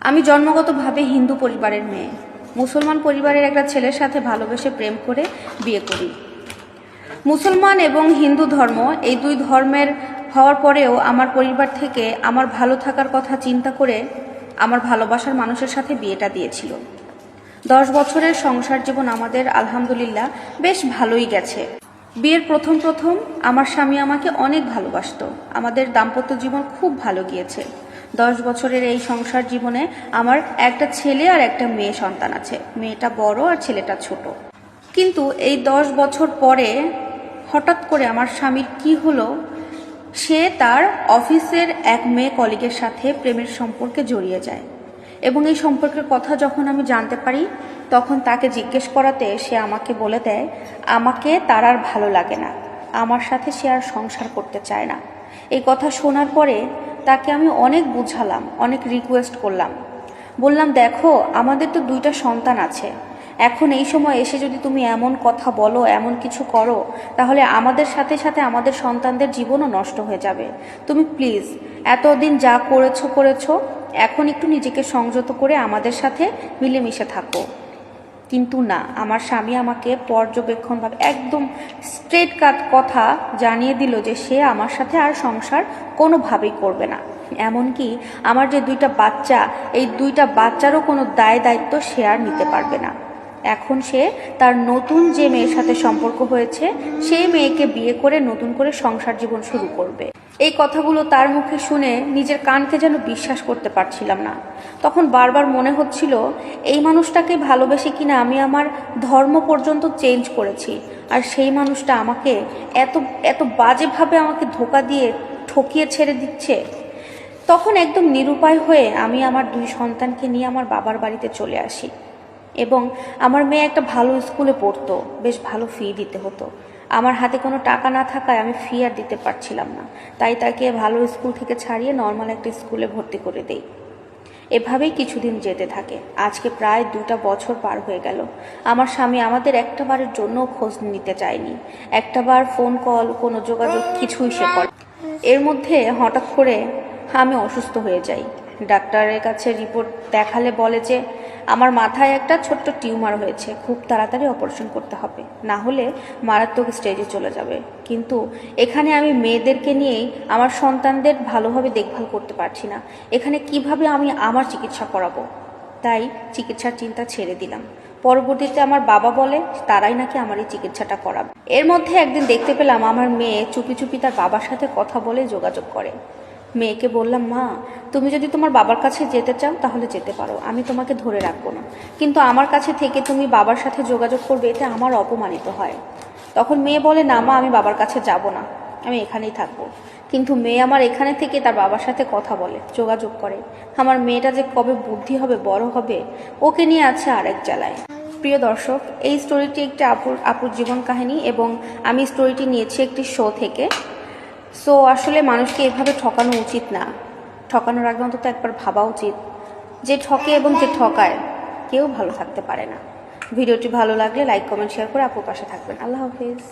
আমি জন্মগতভাবে হিন্দু পরিবারের মেয়ে। মুসলমান পরিবারের একটা ছেলের সাথে ভালোবেসে প্রেম করে বিয়ে করি। মুসলমান এবং হিন্দু ধর্ম এই দুই ধর্মের হওয়ার পরেও আমার পরিবার থেকে আমার ভালো থাকার কথা চিন্তা করে আমার ভালোবাসার মানুষের সাথে বিয়েটা দিয়েছিল। দশ বছরের সংসার জীবন আমাদের, আলহামদুলিল্লাহ, বেশ ভালোই গেছে। বিয়ের প্রথম প্রথম আমার স্বামী আমাকে অনেক ভালোবাসত। আমাদের দাম্পত্য জীবন খুব ভালো গিয়েছে। দশ বছরের এই সংসার জীবনে আমার একটা ছেলে আর একটা মেয়ে সন্তান আছে। মেয়েটা বড় আর ছেলেটা ছোট। কিন্তু এই দশ বছর পরে হঠাৎ করে আমার স্বামীর কি হলো? সে তার অফিসের এক মেয়ে কলিগের সাথে প্রেমের সম্পর্কে জড়িয়ে যায়। এবং এই সম্পর্কের কথা যখন আমি জানতে পারি, তখন তাকে জিজ্ঞেস করাতে সে আমাকে বলে দেয়, আমাকে তার আর ভালো লাগে না। আমার সাথে সে আর সংসার করতে চায় না। এই কথা শোনার পরে তাকে আমি অনেক বুঝালাম, অনেক রিকোয়েস্ট করলাম। বললাম, দেখো, আমাদের তো দুইটা সন্তান আছে। এখন এই সময় এসে যদি তুমি এমন কথা বলো, এমন কিছু করো, তাহলে আমাদের সাথে সাথে আমাদের সন্তানদের জীবনও নষ্ট হয়ে যাবে। তুমি প্লিজ এতদিন যা করেছ করেছ, এখন একটু নিজেকে সংযত করে আমাদের সাথে মিলেমিশে থাকো। কিন্তু না, আমার স্বামী আমাকে পর্যবেক্ষণভাবে একদম স্ট্রেট কাট কথা জানিয়ে দিল যে সে আমার সাথে আর সংসার কোনোভাবেই করবে না। এমনকি আমার যে দুইটা বাচ্চা, এই দুইটা বাচ্চারও কোনো দায় দায়িত্ব সে আর নিতে পারবে না। এখন সে তার নতুন যে মেয়ের সাথে সম্পর্ক হয়েছে, সেই মেয়েকে বিয়ে করে নতুন করে সংসার জীবন শুরু করবে। এই কথাগুলো তার মুখে শুনে নিজের কানকে যেন বিশ্বাস করতে পারছিলাম না। তখন বারবার মনে হচ্ছিল, এই মানুষটাকে ভালোবেসে কিনা আমি আমার ধর্ম পর্যন্ত চেঞ্জ করেছি, আর সেই মানুষটা আমাকে এত এত বাজেভাবে আমাকে ধোকা দিয়ে ঠকিয়ে ছেড়ে দিচ্ছে। তখন একদম নিরুপায় হয়ে আমি আমার দুই সন্তানকে নিয়ে আমার বাবার বাড়িতে চলে আসি এবং আমার মেয়ে একটা ভালো স্কুলে পড়তো, বেশ ভালো ফি দিতে হতো। আমার হাতে কোনো টাকা না থাকায় আমি ফি আর দিতে পারছিলাম না। তাই তাকে ভালো স্কুল থেকে ছাড়িয়ে নর্মাল একটা স্কুলে ভর্তি করে দেই। এভাবেই কিছুদিন যেতে থাকে। আজকে প্রায় দুটা বছর পার হয়ে গেল। আমার স্বামী আমাদের একটাবারের জন্য খোঁজ নিতে চায়নি। একটাবার ফোন কল কোনো যোগাযোগ, কিছুই সে করে এর মধ্যে হঠাৎ করে আমি অসুস্থ হয়ে যাই। ডাক্তারের কাছে রিপোর্ট দেখালে বলে যে, আমার মাথায় একটা ছোট্ট টিউমার হয়েছে, খুব তাড়াতাড়ি অপারেশন করতে হবে। না হলে মারাত্মক স্টেজে চলে যাবে। কিন্তু এখানে আমি মেয়েদেরকে নিয়েই আমার সন্তানদের ভালোভাবে দেখভাল করতে পারছি না। এখানে কীভাবে আমি আমার চিকিৎসা করাবো? তাই চিকিৎসার চিন্তা ছেড়ে দিলাম। পরবর্তীতে আমার বাবা বলে, তারাই নাকি আমার এই চিকিৎসাটা করাবে? এর মধ্যে একদিন দেখতে পেলাম আমার মেয়ে চুপি চুপি তার বাবার সাথে কথা বলে যোগাযোগ করে। মেয়েকে বললাম, মা, তুমি যদি তোমার বাবার কাছে যেতে চাও তাহলে যেতে পারো, আমি তোমাকে ধরে রাখব না। কিন্তু আমার কাছে থেকে তুমি বাবার সাথে যোগাযোগ করবে, এতে আমার অপমানিত হয়। তখন মেয়ে বলে, না, মা, আমি বাবার কাছে যাব না, আমি এখানেই থাকব। কিন্তু মেয়ে আমার এখানে থেকে তার বাবার সাথে কথা বলে, যোগাযোগ করে। আমার মেয়েটা যে কবে বুদ্ধি হবে, বড় হবে, ওকে নিয়ে আছে আরেক জেলায় প্রিয় দর্শক, এই স্টোরিটি একটি আপুর আপুর জীবন কাহিনী এবং আমি স্টোরিটি নিয়েছি একটি শো থেকে। সো আসলে মানুষকে এভাবে ঠকানো উচিত না। ঠকানোর আগে অন্তত একবার ভাবা উচিত যে ঠকে এবং যে ঠকায় কেউ ভালো থাকতে পারে না। ভিডিওটি ভালো লাগলে লাইক কমেন্ট শেয়ার করে আপুর পাশে থাকবেন। আল্লাহ হাফিজ।